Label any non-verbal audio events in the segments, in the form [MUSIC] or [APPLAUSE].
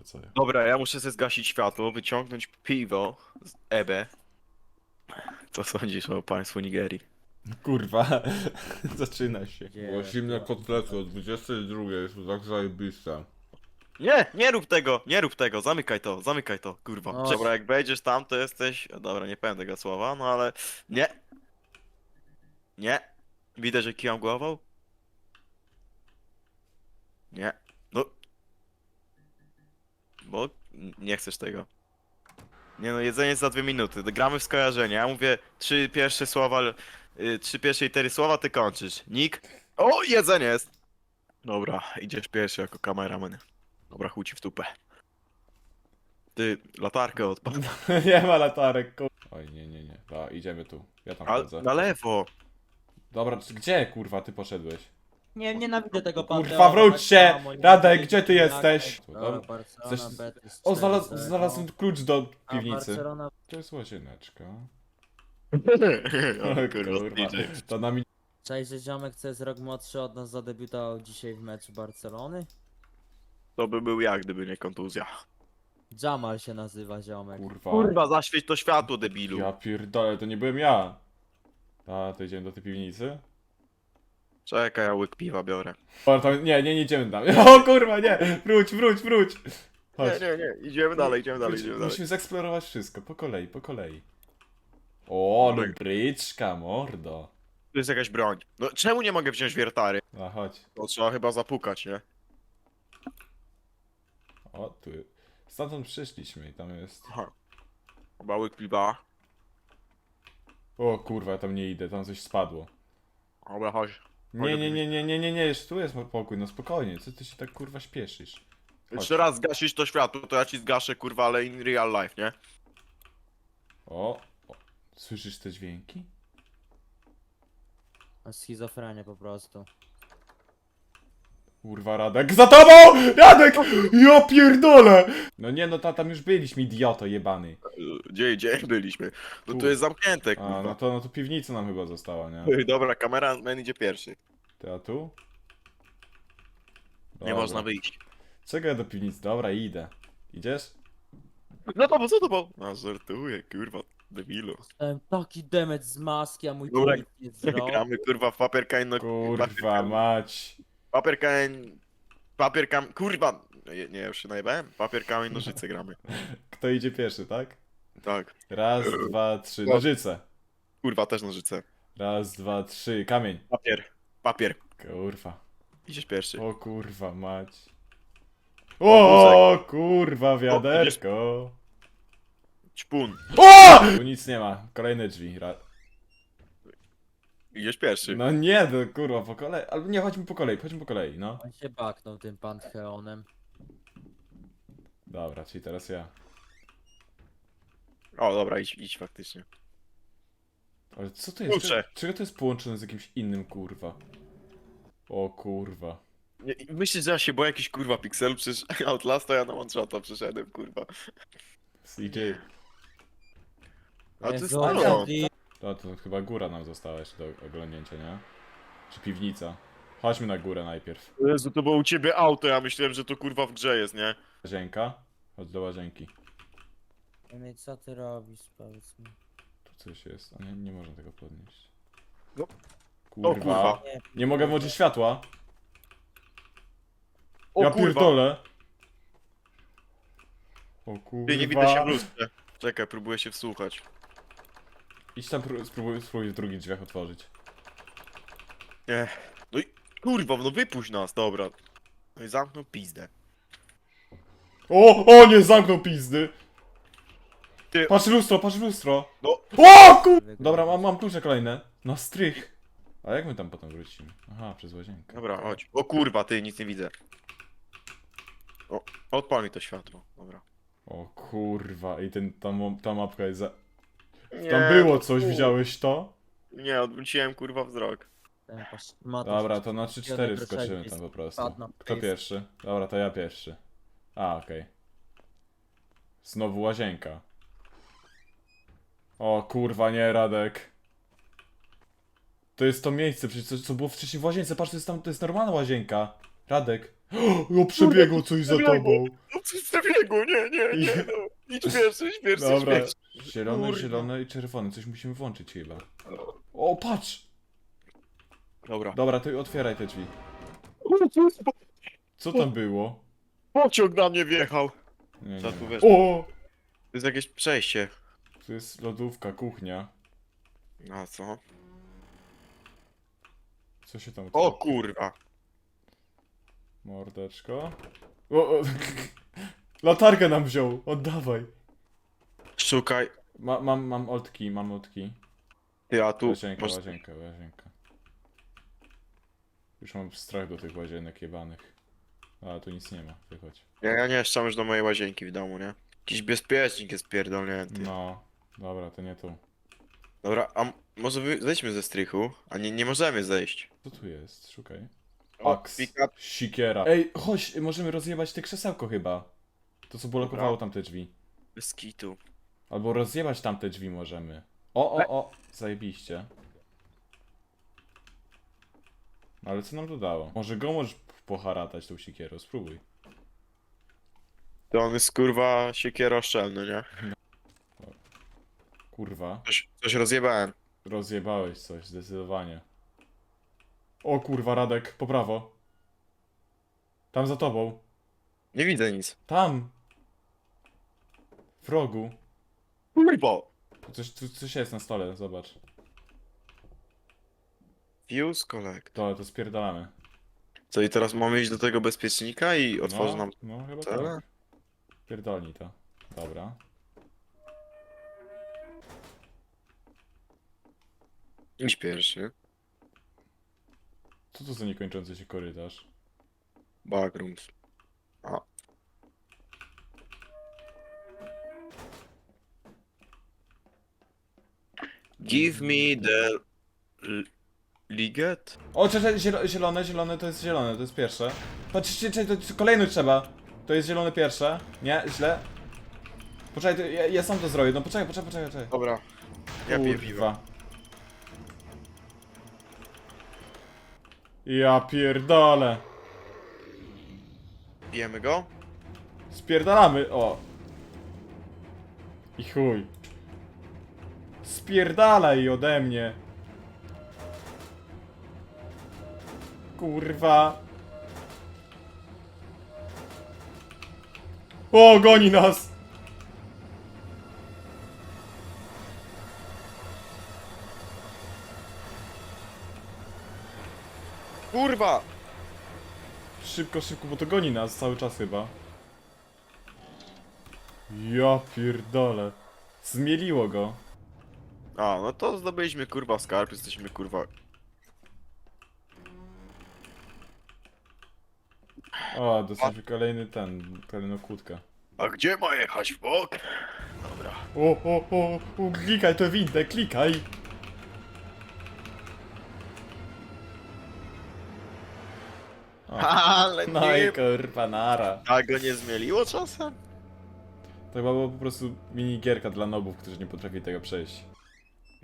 pracuję. Dobra, ja muszę sobie zgasić światło, wyciągnąć piwo z Ebe. Co sądzisz o państwu Nigerii? Kurwa, [LAUGHS] zaczyna się. Gdzie- Bo zimne kotlety o 22 są tak zajebiste. Nie, nie rób tego, nie rób tego, zamykaj to, zamykaj to, kurwa. No. Dobra, jak wejdziesz tam, to jesteś... Dobra, nie powiem tego słowa, no ale... Nie. Nie. Widać, że kiwam głową? Nie. No. Bo nie chcesz tego. Nie no, jedzenie jest za dwie minuty. Gramy w skojarzenie. Ja mówię trzy pierwsze słowa, y, trzy pierwsze litery słowa, ty kończysz. Nick. O, jedzenie jest. Dobra, idziesz pierwszy jako kameraman. Dobra, chuci w tupę. Ty, latarkę odpal. [LAUGHS] nie ma latarek, kur... Oj, nie, nie, nie. Da, idziemy tu. Ja tam A, chodzę. na lewo. Dobra, czy- gdzie kurwa ty poszedłeś? Nie, nienawidzę tego Kurwa, Panteonu, wróć tak się! samo, nie Radek, gdzie ty jak- jesteś? Dobra, Barcelona, Chcesz- Betis O, znalaz 4-0. znalazłem klucz do A piwnicy. Barcelona To jest łazieneczka. [LAUGHS] O, O, [LAUGHS] kurwa, DJ. to na mi... Cześć, że ziomek, co jest rok młodszy od nas, zadebiutował dzisiaj w meczu Barcelony. To by był jak, gdyby nie kontuzja. Jamal się nazywa ziomek. Kurwa. Kurwa, zaświeć to światło, debilu. Ja pierdolę, to nie byłem ja. A, to idziemy do tej piwnicy? Czekaj, ja łyk piwa biorę. O, to, nie, nie, nie idziemy tam. [LAUGHS] O kurwa, nie! Wróć, wróć, wróć! Chodź. Nie, nie, nie, idziemy dalej, idziemy dalej, idziemy dalej. Musimy zeksplorować wszystko, po kolei, po kolei. O, Dobra. lubryczka, mordo. Tu jest jakaś broń. No czemu nie mogę wziąć wiertary? A chodź. To trzeba chyba zapukać, nie? O, tu. Stamtąd przyszliśmy i tam jest. Aha. Chyba łyk piwa. O kurwa, ja tam nie idę, tam coś spadło. Dobra, chodź. Nie, nie, nie, nie, nie, nie, nie, jeszcze tu jest pokój, no spokojnie, co ty się tak kurwa śpieszysz? Jeszcze raz zgasisz to światło, to ja ci zgaszę, kurwa, ale in real life, nie? O, o. słyszysz te dźwięki? Schizofrenia po prostu. Kurwa, Radek, za tobą! Radek! Ja pierdolę! No nie, no ta, tam już byliśmy, idioto jebany. Gdzie, gdzie byliśmy? No Tu. jest zamknięte, A, kurwa. no to, no to piwnica nam chyba została, nie? Dobra, kameraman idzie pierwszy. Ty, a tu? Nie Dobra. można wyjść. Czego ja do piwnicy? Dobra, idę. Idziesz? No to po co to po? A, żartuję, kurwa, debilu. Dostałem taki demet z maski, a mój nie zrobił. Gramy, kurwa, w papier, kamień, no... Kurwa, mać. Papier, kamień... Papier, kamień... Kurwa! Nie, nie, już się najebałem. Papier, kamień, nożyce gramy. [LAUGHS] Kto idzie pierwszy, tak? Tak. Raz, dwa, trzy. No. Nożyce. Kurwa, też nożyce. Raz, dwa, trzy. Kamień. Papier. Papier. Kurwa. Idziesz pierwszy. O kurwa, mać. O kurwa, wiaderko. Ćpun. O! Tu nic nie ma. Kolejne drzwi. Ra... Idziesz pierwszy. No nie, no kurwa, po kolei. Albo nie, chodźmy po kolei, chodźmy po kolei, no. On się baknął tym Pantheonem. Dobra, czyli teraz ja. O, dobra, idź, idź faktycznie. Ale co to jest? Kurczę. Czego to jest połączone z jakimś innym, kurwa? O kurwa. Nie, myślisz, że ja się boję jakiś kurwa piksel? Przecież [LAUGHS] Outlasta ja na one przyszedłem, kurwa. CJ. A to jest Jezu, halo. jaki- To, to chyba góra nam została jeszcze do oglądnięcia, nie? Czy piwnica? Chodźmy na górę najpierw. Jezu, to było u ciebie auto, ja myślałem, że to kurwa w grze jest, nie? Łazienka? Chodź do łazienki. Ej, Co ty robisz, powiedz mi. Tu coś jest. A nie, nie można tego podnieść. No. Kurwa. O kurwa. Nie, Nie mogę włączyć światła. O ja kurwa. pierdolę. O kurwa. Ty, nie widać się w lustrze. Czekaj, próbuję się wsłuchać. Idź tam, pró- spróbuj, spróbuj w drugich drzwiach otworzyć. Nie. No i kurwa, no wypuść nas, dobra. No i zamknął pizdę. O, o nie, zamknął pizdy. Ty- Patrz w lustro, patrz w lustro. No. O kur... Dobra, mam, mam klucze kolejne. Na strych. A jak my tam potem wrócimy? Aha, przez łazienkę. Dobra, chodź. O kurwa, ty, nic nie widzę. O, odpal mi to światło, dobra. O kurwa, i ten, ta, mo- ta mapka jest za... Nie, Tam było coś, widziałeś to? Nie, odwróciłem kurwa wzrok. Dobra, to na 3-4 Jeden skoczymy tam po prostu. Kto pierwszy? Dobra, to ja pierwszy. A, okej. Znowu łazienka. O kurwa, nie, Radek. To jest to miejsce, przecież co, co było wcześniej w łazience, patrz, to jest tam, to jest normalna łazienka. Radek. [GASPS] O, przebiegło coś za tobą. No z biegu, nie, nie, nie, no. Idź pierwszy, idź pierwszy, idź Dobra, pierwszy. zielone, Kurwa. zielone i czerwone, coś musimy włączyć chyba. O, patrz! Dobra. Dobra, to otwieraj te drzwi. Co tam było? Pociąg na mnie wjechał. Nie, nie, Co tu wiesz? O! To jest jakieś przejście. Tu jest lodówka, kuchnia. A co? Co się tam... O kurwa. Mordeczko. O, o. [LAUGHS] Latarkę nam wziął, oddawaj. Szukaj. Ma, mam, mam oltki, mam oltki. Ty, a tu. Łazienka, masz- łazienka, łazienka. Już mam strach do tych łazienek jebanych. Ale tu nic nie ma, wychodź. Ja, ja nie jeszcze już do mojej łazienki w domu, nie? Jakiś bezpiecznik jest pierdolnięty. No, dobra, to nie tu. Dobra, a m- może wy zejdźmy ze strychu? A nie, nie możemy zejść. Co tu jest? Szukaj. O, Aks. Sikiera. Ej, chodź, możemy rozjebać te krzesełko chyba. To co blokowało Dobra. tamte drzwi. Bez kitu. Albo rozjebać tamte drzwi możemy. O, o, o, zajebiście. Ale co nam dodało? Może go możesz poharatać tą sikierą, spróbuj. To on jest kurwa siekiero szczelny, nie? [LAUGHS] Kurwa. Coś, coś rozjebałem. Rozjebałeś coś, zdecydowanie. O kurwa, Radek, po prawo. Tam za tobą. Nie widzę nic. Tam. W rogu. Kurwa. Coś, tu coś jest na stole, zobacz. Fuse collect. To, to spierdalamy. Co i teraz mamy iść do tego bezpiecznika i otworzy no, nam No, chyba cele? tak. Pierdolnij to. Dobra. Idź pierwszy. Co to za niekończący się korytarz? Backrooms. A. Give me the... l- Liget? O, zielo- zielone, zielone, to jest zielone, to jest pierwsze. Patrzcie, czekaj, to kolejny trzeba. To jest zielone pierwsze. Nie, źle. Poczekaj, to ja, ja sam to zrobię, no poczekaj, poczekaj, poczekaj, poczekaj. Dobra. Ja piję piwo. Kurwa. Ja pierdolę. Pijemy go? Spierdalamy, o. I chuj. Spierdalaj ode mnie. Kurwa. O, goni nas. Kurwa! Szybko, szybko, bo to goni nas cały czas chyba. Ja pierdolę. Zmieliło go. A, no to zdobyliśmy kurwa skarb, jesteśmy kurwa... O, dostaliśmy kolejny ten, kolejną kłódkę. A gdzie ma jechać w bok? Dobra. O, o, o, o, klikaj to windę, klikaj! Ale no i nie... kurwa, nara. A go nie zmieliło czasem? To chyba była po prostu minigierka dla nobów, którzy nie potrafili tego przejść.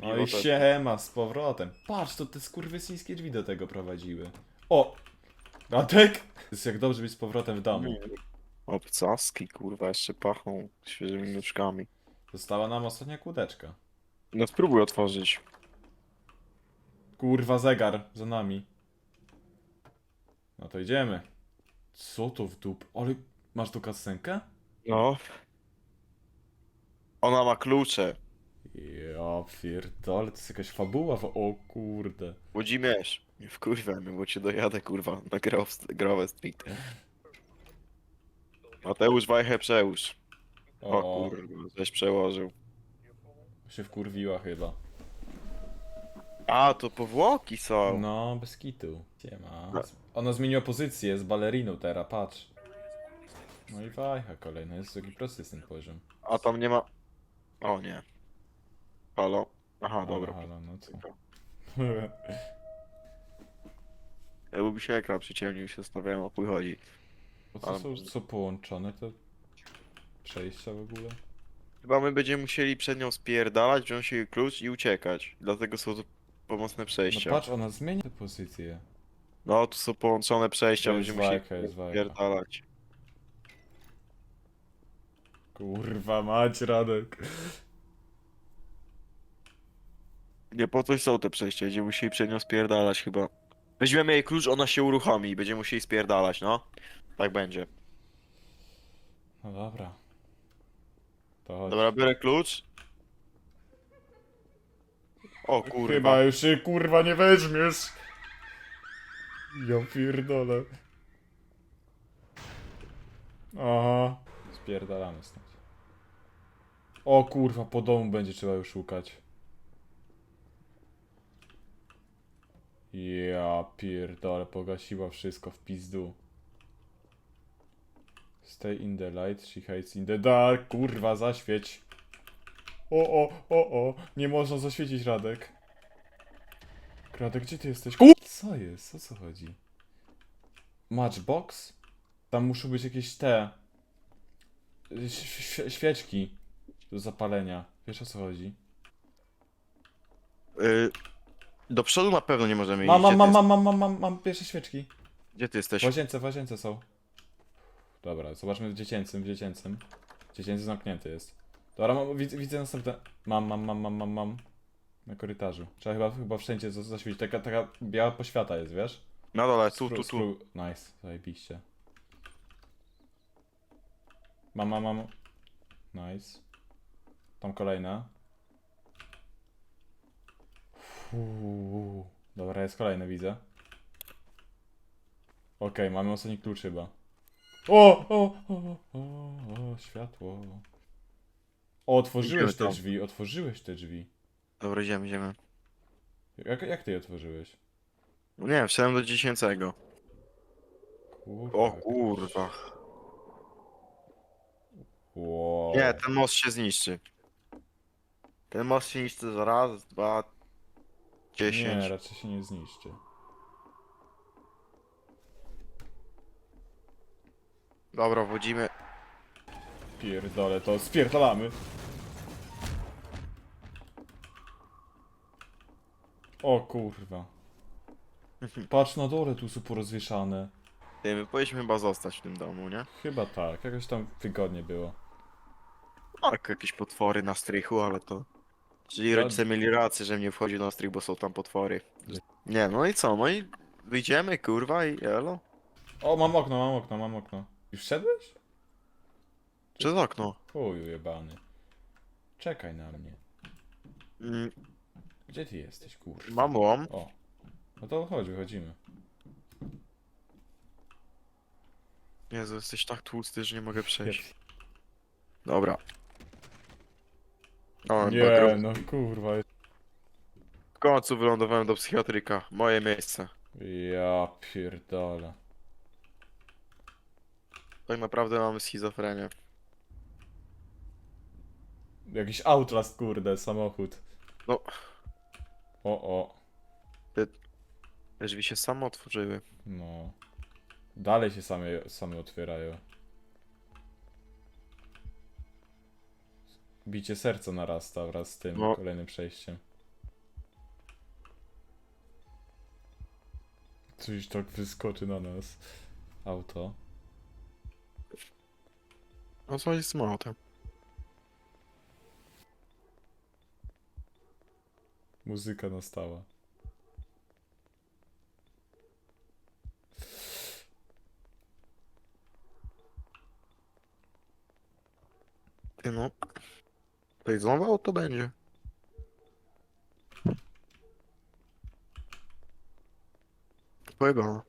No i to- siema, z powrotem. Patrz, to te skurwysyńskie drzwi do tego prowadziły. O! Radek? To jest jak dobrze być z powrotem w domu. Obcaski kurwa jeszcze pachną świeżymi nóżkami. Została nam ostatnia kłódeczka. No spróbuj otworzyć. Kurwa, zegar za nami. No to idziemy. Co to w dup? Ale masz tu kasenkę? No. Ona ma klucze. Ja pierdolę, to jest jakaś fabuła. w- O kurde. Łodzimierz. Nie wkurwaj mnie, bo cię dojadę kurwa na Grove Street. Mateusz Wajchę przełóż. O, kurwa, żeś przełożył. się wkurwiła chyba. A, to powłoki są. No, bez kitu. Siema. No. Ona zmieniła pozycję, jest baleriną teraz, patrz. No i wajcha kolejna, jest taki prosty jest ten poziom. A tam nie ma... O nie. Halo? Aha, dobra. Halo, no co? [LAUGHS] Jakby się ekran przyciemnił i się stawiałem, o chuj chodzi. Bo co są co połączone, to przejścia w ogóle? Chyba my będziemy musieli przed nią spierdalać, wziąć jej klucz i uciekać. Dlatego są to pomocne No przejścia. patrz, ona zmienia tę pozycję. No, tu są połączone przejścia, jest będziemy musieli walka, jest walka. spierdalać. Kurwa mać, Radek. Nie po coś są te przejścia, będziemy musieli przed nią spierdalać chyba. Weźmiemy jej klucz, ona się uruchomi i będziemy musieli spierdalać, no. Tak będzie. No dobra. To chodź. Dobra, biorę klucz. O kurwa. Chyba już się kurwa nie weźmiesz. Ja pierdolę. Aha. Spierdalamy stąd. O kurwa, po domu będzie trzeba już szukać. Ja pierdolę, pogasiła wszystko w pizdu. Stay in the light, she hides in the dark. Kurwa, zaświeć. O, o, o, o. Nie można zaświecić, Radek. Radek, gdzie ty jesteś? Co jest? O co chodzi? Matchbox? Tam muszą być jakieś te... ś- świeczki do zapalenia. Wiesz o co chodzi? Y, do przodu na pewno nie możemy iść. Mam, mam, mam, mam, mam, mam, mam, mam pierwsze świeczki. Gdzie ty jesteś? W łazience, w łazience są. Dobra, zobaczmy w dziecięcym, w dziecięcym. Dziecięcy zamknięty jest. Dobra, mam, widzę, widzę następne. Mam, mam, mam, mam, mam, mam. Na korytarzu. Trzeba chyba, chyba wszędzie za- zaświecić. Taka, taka biała poświata jest, wiesz? Na dole, tu, tu, tu. spró- Nice, zajebiście. Mam, mam, mam. Nice. Tam kolejna. Fuuu. Dobra, jest kolejny, widzę. Okej, mamy ostatni klucz chyba. O, o, o, o, o, światło. O, otworzyłeś Idziemy te tam. drzwi, otworzyłeś te drzwi. Dobra, idziemy, idziemy. Jak, jak ty je otworzyłeś? No nie wszedłem do dziesięcego. Kurwa. O kurwa. Wow. Nie, ten most się zniszczy. Ten most się niszczy za raz, dwa, dziesięć. Nie, raczej się nie zniszczy. Dobra, wchodzimy. Pierdolę, to spierdalamy. O kurwa. Patrz na dole, tu są porozwieszane. Ty, my powinniśmy chyba zostać w tym domu, nie? Chyba tak, jakoś tam wygodnie było. Tak, jakieś potwory na strychu, ale to... Czyli rodzice mieli rację, że nie wchodzi na strych, bo są tam potwory. Nie, no i co, no i wyjdziemy, kurwa, i elo. O, mam okno, mam okno, mam okno. Już wszedłeś? Przez okno. Chuju jebany. Czekaj na mnie. Mm, Gdzie ty jesteś, kurwa? mam łom. O. No to chodź, wychodzimy. Jezu, jesteś tak tłusty, że nie mogę przejść. Dobra. O, Nie, no kurwa. W końcu wylądowałem do psychiatryka. Moje miejsce. Ja pierdolę. Tak naprawdę mamy schizofrenię. Jakiś Outlast, kurde, samochód. No. O, o. Te drzwi się samo otworzyły. No. Dalej się same, same otwierają. Bicie serca narasta wraz z tym No. kolejnym przejściem. Coś tak wyskoczy na nas. Auto. No co jest z? Muzyka nastała. Ty no. To i znowu auto będzie. Pojebano.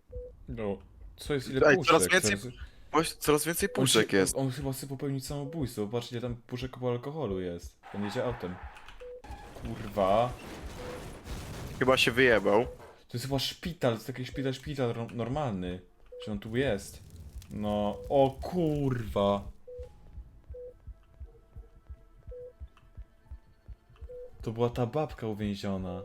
No. Co jest ile Ej, puszek? coraz więcej Coraz- Bo coraz więcej On puszek jest. On chyba chce popełnić samobójstwo. Patrzcie, tam puszek po alkoholu jest. On jedzie autem. Kurwa. Chyba się wyjebał. To jest chyba szpital, to jest taki szpital, szpital ro- normalny. Że on tu jest. No, o kurwa. To była ta babka uwięziona.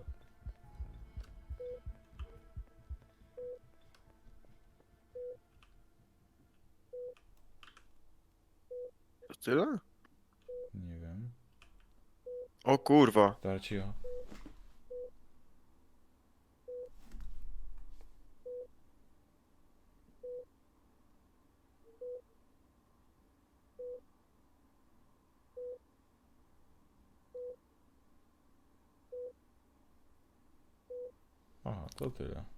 To tyle? Nie wiem. O kurwa. Dobra, cicho. Tyle.